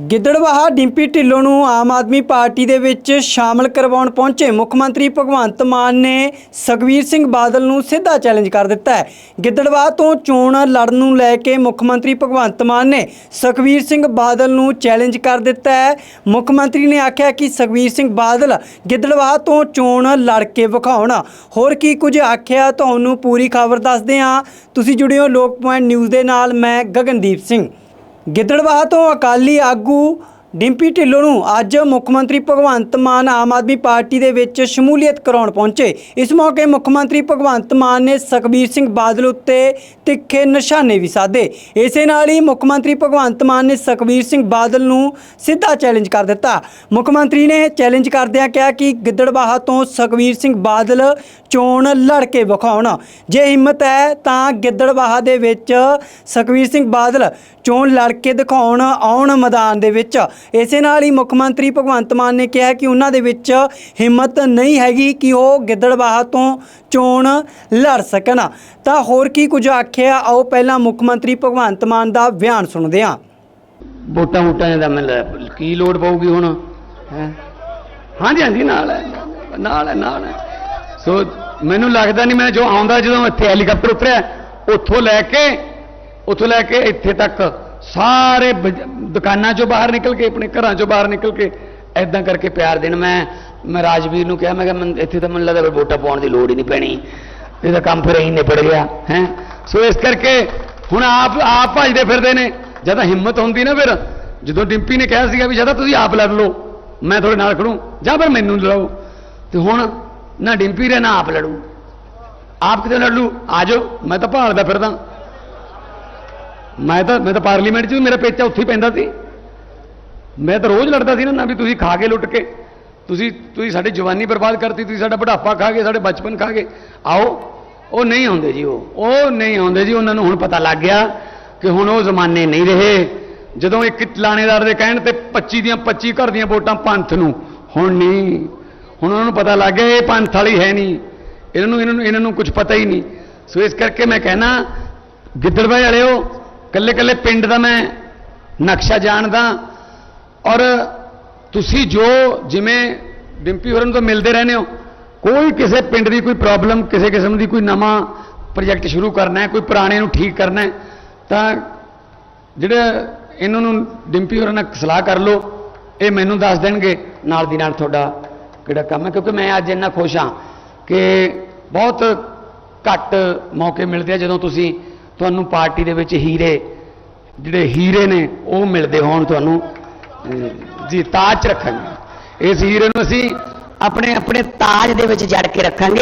ਗਿੱਦੜਵਾਹਾ, ਡਿੰਪੀ ਢਿੱਲੋਂ ਨੂੰ ਆਮ ਆਦਮੀ ਪਾਰਟੀ ਦੇ ਵਿੱਚ ਸ਼ਾਮਲ ਕਰਵਾਉਣ ਪਹੁੰਚੇ ਮੁੱਖ ਮੰਤਰੀ ਭਗਵੰਤ ਮਾਨ ਨੇ ਸੁਖਬੀਰ ਸਿੰਘ ਬਾਦਲ ਨੂੰ ਸਿੱਧਾ ਚੈਲੰਜ ਕਰ ਦਿੱਤਾ ਹੈ। ਗਿੱਦੜਵਾਹਾ ਤੋਂ ਚੋਣ ਲੜਨ ਨੂੰ ਲੈ ਕੇ ਮੁੱਖ ਮੰਤਰੀ ਭਗਵੰਤ ਮਾਨ ਨੇ ਸੁਖਬੀਰ ਸਿੰਘ ਬਾਦਲ ਨੂੰ ਚੈਲੰਜ ਕਰ ਦਿੱਤਾ ਹੈ। ਮੁੱਖ ਮੰਤਰੀ ਨੇ ਆਖਿਆ ਕਿ ਸੁਖਬੀਰ ਸਿੰਘ ਬਾਦਲ ਗਿੱਦੜਵਾਹ ਤੋਂ ਚੋਣ ਲੜ ਕੇ ਵਿਖਾਉਣ। ਹੋਰ ਕੀ ਕੁਝ ਆਖਿਆ ਤੁਹਾਨੂੰ ਪੂਰੀ ਖਬਰ ਦੱਸਦੇ ਹਾਂ। ਤੁਸੀਂ ਜੁੜਿਓ ਲੋਕ ਪੁਆਇੰਟ ਨਿਊਜ਼ ਦੇ ਨਾਲ, ਮੈਂ ਗਗਨਦੀਪ ਸਿੰਘ। ਗਿੱਦੜਵਾਹ ਤੋਂ ਅਕਾਲੀ ਆਗੂ ਡਿੰਪੀ ਢਿੱਲੋਂ ਨੂੰ ਅੱਜ ਮੁੱਖ ਮੰਤਰੀ ਭਗਵੰਤ ਮਾਨ ਆਮ ਆਦਮੀ ਪਾਰਟੀ ਦੇ ਵਿੱਚ ਸ਼ਮੂਲੀਅਤ ਕਰਾਉਣ ਪਹੁੰਚੇ। ਇਸ ਮੌਕੇ ਮੁੱਖ ਮੰਤਰੀ ਭਗਵੰਤ ਮਾਨ ਨੇ ਸੁਖਬੀਰ ਸਿੰਘ ਬਾਦਲ ਉੱਤੇ ਤਿੱਖੇ ਨਿਸ਼ਾਨੇ ਵੀ ਸਾਧੇ। ਇਸੇ ਨਾਲ ਹੀ ਮੁੱਖ ਮੰਤਰੀ ਭਗਵੰਤ ਮਾਨ ਨੇ ਸੁਖਬੀਰ ਸਿੰਘ ਬਾਦਲ ਨੂੰ ਸਿੱਧਾ ਚੈਲੰਜ ਕਰ ਦਿੱਤਾ। ਮੁੱਖ ਮੰਤਰੀ ਨੇ ਚੈਲੰਜ ਕਰਦਿਆਂ ਕਿਹਾ ਕਿ ਗਿੱਦੜਬਾਹਾ ਤੋਂ ਸੁਖਬੀਰ ਸਿੰਘ ਬਾਦਲ ਚੋਣ ਲੜ ਕੇ ਵਿਖਾਉਣ। ਜੇ ਹਿੰਮਤ ਹੈ ਤਾਂ ਗਿੱਦੜਬਾਹਾ ਦੇ ਵਿੱਚ ਸੁਖਬੀਰ ਸਿੰਘ ਬਾਦਲ ਚੋਣ ਲੜ ਕੇ ਦਿਖਾਉਣ ਆਉਣ ਮੈਦਾਨ ਦੇ ਵਿੱਚ। ਇਸੇ ਨਾਲ ਹੀ ਮੁੱਖ ਮੰਤਰੀ ਭਗਵੰਤ ਮਾਨ ਨੇ ਕਿਹਾ ਕਿ ਉਹਨਾਂ ਦੇ ਵਿੱਚ ਹਿੰਮਤ ਨਹੀਂ ਹੈਗੀ ਕਿ ਉਹ ਗਿੱਦੜਬਾਹਾ ਤੋਂ ਚੋਣ ਲੜ ਸਕਣ। ਤਾਂ ਹੋਰ ਕੀ ਕੁਝ ਆਖਿਆ? ਆਓ ਪਹਿਲਾਂ ਮੁੱਖ ਮੰਤਰੀ ਭਗਵੰਤ ਮਾਨ ਦਾ ਬਿਆਨ ਸੁਣਦੇ ਹਾਂ। ਵੋਟਾਂ ਵੋਟਾਂ ਦਾ ਮੈਨੂੰ ਕੀ ਲੋੜ ਪਊਗੀ ਹੁਣ? ਹੈ? ਹਾਂਜੀ ਹਾਂਜੀ, ਨਾਲ ਹੈ। ਨਾਲ ਹੈ ਨਾਲ ਹੈ। ਸੋ ਮੈਨੂੰ ਲੱਗਦਾ ਨਹੀਂ ਮੈਂ ਜੋ ਆਉਂਦਾ ਜਦੋਂ ਇੱਥੇ ਹੈਲੀਕਾਪਟਰ ਉਤਰਿਆ, ਉੱਥੋਂ ਲੈ ਕੇ ਉੱਥੋਂ ਲੈ ਕੇ ਇੱਥੇ ਤੱਕ ਸਾਰੇ ਦੁਕਾਨਾਂ ਚੋਂ ਬਾਹਰ ਨਿਕਲ ਕੇ, ਆਪਣੇ ਘਰਾਂ ਚੋਂ ਬਾਹਰ ਨਿਕਲ ਕੇ ਐਦਾਂ ਕਰਕੇ ਪਿਆਰ ਦੇਣ। ਮੈਂ ਮੈਂ ਰਾਜਵੀਰ ਨੂੰ ਕਿਹਾ, ਮੈਂ ਕਿਹਾ ਇੱਥੇ ਤਾਂ ਮੈਨੂੰ ਲੱਗਦਾ ਵੋਟਾਂ ਪਾਉਣ ਦੀ ਲੋੜ ਹੀ ਨਹੀਂ ਪੈਣੀ। ਇਹਦਾ ਕੰਮ ਫਿਰ ਇਹੀ ਨਿਪੜ ਗਿਆ, ਹੈ? ਸੋ ਇਸ ਕਰਕੇ ਹੁਣ ਆਪ ਆਪ ਭਜਦੇ ਫਿਰਦੇ ਨੇ। ਜਦੋਂ ਹਿੰਮਤ ਹੁੰਦੀ ਨਾ ਫਿਰ। ਜਦੋਂ ਡਿੰਪੀ ਨੇ ਕਿਹਾ ਸੀਗਾ ਵੀ ਜਦੋਂ ਤੁਸੀਂ ਆਪ ਲੜ ਲਓ, ਮੈਂ ਤੁਹਾਡੇ ਨਾਲ ਖੜੂ, ਜਾਂ ਫਿਰ ਮੈਨੂੰ ਲੜਾਓ। ਤੇ ਹੁਣ ਨਾ ਡਿੰਪੀ ਰੇ ਨਾ ਆਪ ਲੜੂ। ਆਪ ਕਿਤੇ ਲੜ ਲੂ, ਆ ਜਾਓ, ਮੈਂ ਤਾਂ ਭਾਲਦਾ ਫਿਰਦਾ। ਮੈਂ ਤਾਂ ਮੈਂ ਤਾਂ ਪਾਰਲੀਮੈਂਟ 'ਚ ਵੀ ਮੇਰਾ ਪੇਚਾ ਉੱਥੇ ਹੀ ਪੈਂਦਾ ਸੀ। ਮੈਂ ਤਾਂ ਰੋਜ਼ ਲੜਦਾ ਸੀ ਨਾ ਵੀ ਤੁਸੀਂ ਖਾ ਕੇ ਲੁੱਟ ਕੇ, ਤੁਸੀਂ ਤੁਸੀਂ ਸਾਡੀ ਜਵਾਨੀ ਬਰਬਾਦ ਕਰਤੀ, ਤੁਸੀਂ ਸਾਡਾ ਬੁਢਾਪਾ ਖਾ ਗਏ, ਸਾਡੇ ਬਚਪਨ ਖਾ ਗਏ। ਆਓ, ਉਹ ਨਹੀਂ ਆਉਂਦੇ ਜੀ ਉਹ। ਉਹ ਨਹੀਂ ਆਉਂਦੇ ਜੀ, ਉਹਨਾਂ ਨੂੰ ਹੁਣ ਪਤਾ ਲੱਗ ਗਿਆ ਕਿ ਹੁਣ ਉਹ ਜ਼ਮਾਨੇ ਨਹੀਂ ਰਹੇ। ਜਦੋਂ ਇੱਕ ਲਾਣੇਦਾਰ ਦੇ ਕਹਿਣ ਤੇ 25 ਦੀਆਂ 25 ਘਰ ਦੀਆਂ ਵੋਟਾਂ ਪੰਥ ਨੂੰ, ਹੁਣ ਨਹੀਂ। ਹੁਣ ਉਹਨਾਂ ਨੂੰ ਪਤਾ ਲੱਗ ਗਿਆ, ਇਹ ਪੰਥ ਵਾਲੀ ਹੈ ਨਹੀਂ। ਇਹਨਾਂ ਨੂੰ ਇਹਨਾਂ ਨੂੰ ਇਹਨਾਂ ਨੂੰ ਕੁਝ ਪਤਾ ਹੀ ਨਹੀਂ। ਸੋ ਇਸ ਕਰਕੇ ਮੈਂ ਕਹਿਣਾ ਗਿੱਦੜਬਾਈ ਵਾਲਿਓ ਕੱਲੇ ਕੱਲੇ ਪਿੰਡ ਦਾ ਮੈਂ ਨਕਸ਼ਾ ਜਾਣਦਾ ਔਰ ਤੁਸੀਂ ਜੋ ਜਿਵੇਂ ਡਿੰਪੀ ਹੋਰਾਂ ਤੋਂ ਮਿਲਦੇ ਰਹਿੰਦੇ ਹੋ, ਕੋਈ ਕਿਸੇ ਪਿੰਡ ਦੀ ਕੋਈ ਪ੍ਰੋਬਲਮ ਕਿਸੇ ਕਿਸਮ ਦੀ ਕੋਈ ਨਵਾਂ ਪ੍ਰੋਜੈਕਟ ਸ਼ੁਰੂ ਕਰਨਾ ਹੈ, ਕੋਈ ਪੁਰਾਣੇ ਨੂੰ ਠੀਕ ਕਰਨਾ ਹੈ, ਤਾਂ ਜਿਹੜੇ ਇਹਨਾਂ ਨੂੰ ਡਿੰਪੀ ਹੋਰਾਂ ਨਾਲ ਸਲਾਹ ਕਰ ਲਓ, ਇਹ ਮੈਨੂੰ ਦੱਸ ਦੇਣਗੇ। ਨਾਲ ਦੀ ਨਾਲ ਤੁਹਾਡਾ ਕਿਹੜਾ ਕੰਮ ਹੈ? ਕਿਉਂਕਿ ਮੈਂ ਅੱਜ ਇੰਨਾ ਖੁਸ਼ ਹਾਂ ਕਿ ਬਹੁਤ ਘੱਟ ਮੌਕੇ ਮਿਲਦੇ ਆ ਜਦੋਂ ਤੁਸੀਂ ਤੁਹਾਨੂੰ ਪਾਰਟੀ ਦੇ ਵਿੱਚ ਹੀਰੇ, ਜਿਹੜੇ ਹੀਰੇ ਨੇ, ਉਹ ਮਿਲਦੇ ਹੋਣ ਤੁਹਾਨੂੰ ਜੀ, ਤਾਜ ਰੱਖਾਂਗੇ। ਇਸ ਹੀਰੇ ਨੂੰ ਅਸੀਂ ਆਪਣੇ ਆਪਣੇ ਤਾਜ ਦੇ ਵਿੱਚ ਜੜ ਕੇ ਰੱਖਾਂਗੇ।